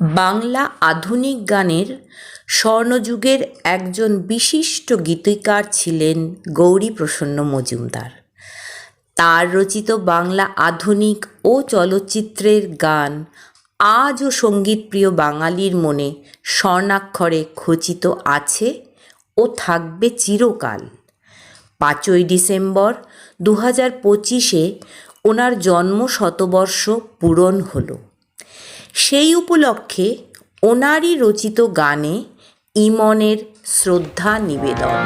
বাংলা আধুনিক গানের স্বর্ণযুগের একজন বিশিষ্ট গীতিকার ছিলেন গৌরীপ্রসন্ন মজুমদার। তার রচিত বাংলা আধুনিক ও চলচ্চিত্রের গান আজও সঙ্গীতপ্রিয় বাঙালির মনে স্বর্ণাক্ষরে খচিত আছে ও থাকবে চিরকাল। পাঁচই ডিসেম্বর দু হাজার পঁচিশে ওনার জন্ম শতবর্ষ পূরণ হলো। সেই উপলক্ষে ওনারই রচিত গানে ইমনের শ্রদ্ধা নিবেদন।